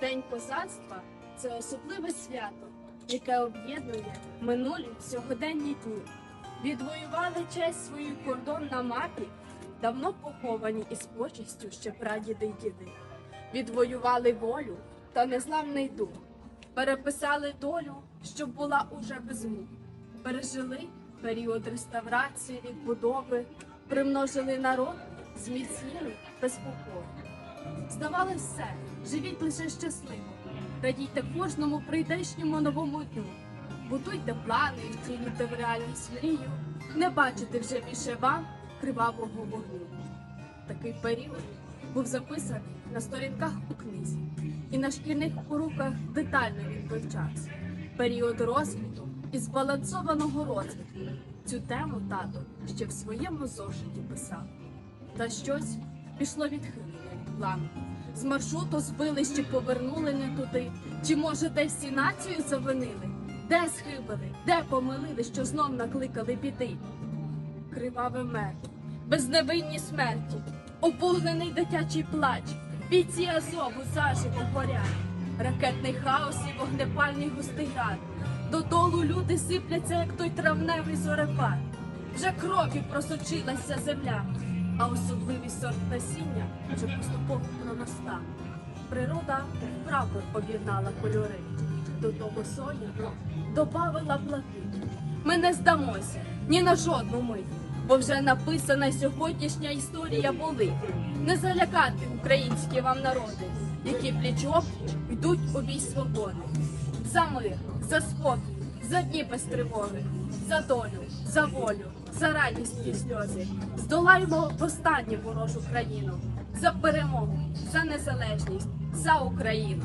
День козацтва це особливе свято, яке об'єднує минулі сьогоденні дні. Відвоювали честь свою кордон на мапі, давно поховані із почестю ще прадіди й діди. Відвоювали волю та незламний дух, переписали долю, щоб була уже без мук. Пережили період реставрації, відбудови, примножили народ, зміцнили без покою. Здавали все, живіть лише щасливо. Радійте кожному прийдешньому новому дню. Будуйте плани, втілюйте в реальність мрію, не бачите вже більше вам кривавого вогню. Такий період був записаний на сторінках у книзі, і на шкільних уроках детально він вивчався. Період розвитку і збалансованого розвитку. Цю тему тато ще в своєму зошиті писав. Та щось пішло відхилення від плану. З маршруту збили, чи повернули не туди. Чи може десь і націю завинили? Де схибили, де помилили, що знов накликали біди? Криваве мертво, безневинні смерті, опуглений дитячий плач, бійці Азову заживо горять, ракетний хаос і вогнепальний густий град. Додолу люди сипляться, як той травневий зорепад. Вже кров'ю просочилася земля, а особливий сорт насіння вже поступово проростав. Природа вправду об'єднала кольори. До того соняху добавила блакить. Ми не здамося ні на жодну мить, бо вже написана сьогоднішня історія були. Не залякати українські вам народи, які пліч-опліч йдуть у бій свободи. За мир, за спокій, за дні без тривоги, за долю, за волю, за радість і сльози. Здолаємо останню ворожу країну, за перемогу, за незалежність, за Україну.